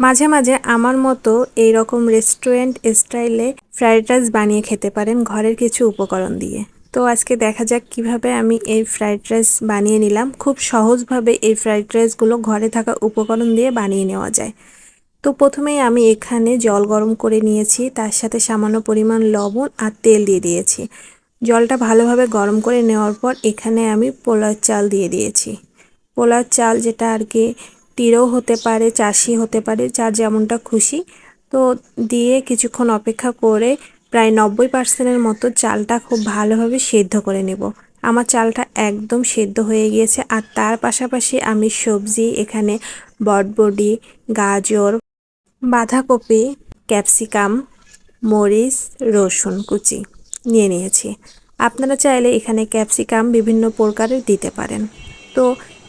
মাঝে মাঝে আমার মতো এই রকম রেস্টুরেন্ট স্টাইলে ফ্রাইড রাইস বানিয়ে খেতে পারেন ঘরের কিছু উপকরণ দিয়ে। তো আজকে দেখা যাক কীভাবে আমি এই ফ্রাইড রাইস বানিয়ে নিলাম। খুব সহজভাবে এই ফ্রাইড রাইসগুলো ঘরে থাকা উপকরণ দিয়ে বানিয়ে নেওয়া যায়। তো প্রথমেই আমি এখানে জল গরম করে নিয়েছি, তার সাথে সামান্য পরিমাণ লবণ আর তেল দিয়ে দিয়েছি। জলটা ভালোভাবে গরম করে নেওয়ার পর এখানে আমি পোলার চাল দিয়ে দিয়েছি। পোলার চাল যেটা আর কি টিরও হতে পারে, চাষি হতে পারে, যার যেমনটা খুশি। তো দিয়ে কিছুক্ষণ অপেক্ষা করে প্রায় নব্বই পার্সেন্টের মতো চালটা খুব ভালোভাবে সেদ্ধ করে নেব। আমার চালটা একদম সেদ্ধ হয়ে গিয়েছে আর তার পাশাপাশি আমি সবজি এখানে বটবডি, গাজর, বাঁধাকপি, ক্যাপসিকাম, মরিচ, রসুন কুচি নিয়ে নিয়েছি। আপনারা চাইলে এখানে ক্যাপসিকাম বিভিন্ন প্রকারের দিতে পারেন। তো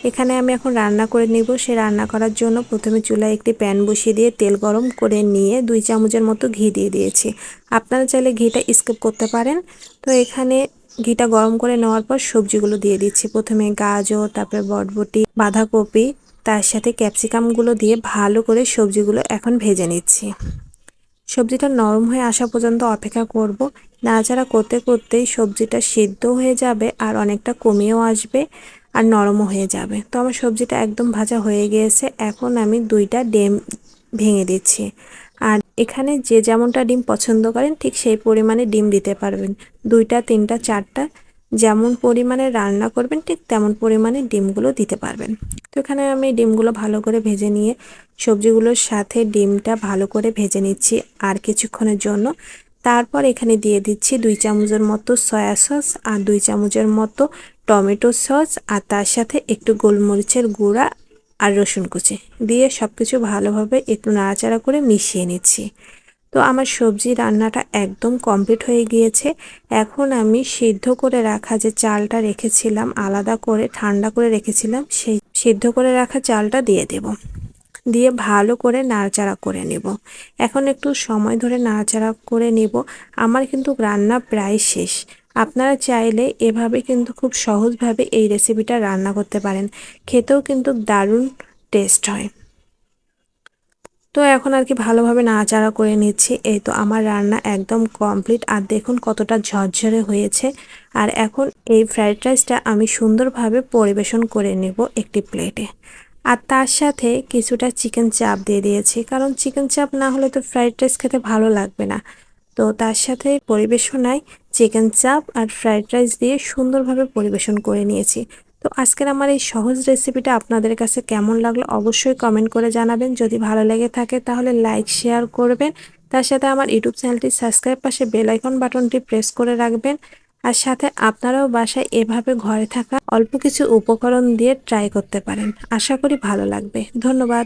এখানে আমি এখন রান্না করে নিব। সে রান্না করার জন্য প্রথমে চুলায় একটি প্যান বসিয়ে দিয়ে তেল গরম করে নিয়ে দুই চামচের মতো ঘি দিয়ে দিয়েছি। আপনারা চাইলে ঘিটা স্কিপ করতে পারেন। তো এখানে ঘিটা গরম করে নেওয়ার পর সবজিগুলো দিয়ে দিচ্ছি। প্রথমে গাজর, তারপরে বটবটি, বাঁধাকপি, তার সাথে ক্যাপসিকামগুলো দিয়ে ভালো করে সবজিগুলো এখন ভেজে নিচ্ছি। সবজিটা নরম হয়ে আসা পর্যন্ত অপেক্ষা করব। নাড়াচাড়া করতে করতেই সবজিটা সিদ্ধ হয়ে যাবে আর অনেকটা কমিয়েও আসবে। আর নরমও হয়ে যাবে। তো আমার সবজিটা একদম ভাজা হয়ে গিয়েছে। এখন আমি দুইটা ডিম ভেঙে দিচ্ছি। আর এখানে যে যেমনটা ডিম পছন্দ করেন, ঠিক সেই পরিমাণে ডিম দিতে পারবেন। দুইটা, তিনটা, চারটা যেমন পরিমাণে রান্না করবেন, ঠিক তেমন পরিমাণে ডিমগুলো দিতে পারবেন। তো এখানে আমি ডিমগুলো ভালো করে ভেজে নিয়ে সবজিগুলোর সাথে ডিমটা ভালো করে ভেজে নিচ্ছি আর কিছুক্ষণের জন্য। তারপর এখানে দিয়ে দিচ্ছি দুই চামচের মতো সয়া সস আর দুই চামচের মতো টমেটো সস আর তার সাথে একটু গোলমরিচের গুঁড়া আর রসুন কুচি। দিয়ে সব কিছু ভালোভাবে একটু নাড়াচাড়া করে মিশিয়ে নিচ্ছি। তো আমার সবজি রান্নাটা একদম কমপ্লিট হয়ে গিয়েছে। এখন আমি সিদ্ধ করে রাখা যে চালটা রেখেছিলাম, আলাদা করে ঠান্ডা করে রেখেছিলাম, সেই সিদ্ধ করে রাখা চালটা দিয়ে দেব। দিয়ে ভালো করে নাড়াচাড়া করে নেব। এখন একটু সময় ধরে নাড়াচাড়া করে নেব। আমার কিন্তু রান্না প্রায় শেষ। আপনারা চাইলে এভাবে কিন্তু খুব সহজভাবে এই রেসিপিটা রান্না করতে পারেন। খেতেও কিন্তু দারুণ টেস্ট হয়। তো এখন আর কি ভালোভাবে নাড়াচাড়া করে নিচ্ছি। এই তো আমার রান্না একদম কমপ্লিট আর দেখুন কতটা ঝরঝরে হয়েছে। আর এখন এই ফ্রাইড রাইসটা আমি সুন্দরভাবে পরিবেশন করে নেব একটি প্লেটে আর তার সাথে কিছুটা চিকেন চাপ দিয়ে দিয়েছি। কারণ চিকেন চাপ না হলে তো ফ্রাইড রাইস খেতে ভালো লাগবে না। তো তার সাথে পরিবেশনায় চিকেন চাপ আর ফ্রাইড রাইস দিয়ে সুন্দরভাবে পরিবেশন করে নিয়েছি। তো আজকের আমার এই সহজ রেসিপিটা আপনাদের কাছে কেমন লাগল অবশ্যই কমেন্ট করে জানাবেন। যদি ভালো লেগে থাকে তাহলে লাইক শেয়ার করবেন। তার সাথে আমার ইউটিউব চ্যানেলটি সাবস্ক্রাইব পাশে বেল আইকন বাটনটি প্রেস করে রাখবেন। আর সাথে আপনারাও বাসায় এভাবে ঘরে থাকা অল্প কিছু উপকরণ দিয়ে ট্রাই করতে পারেন। আশা করি ভালো লাগবে। ধন্যবাদ।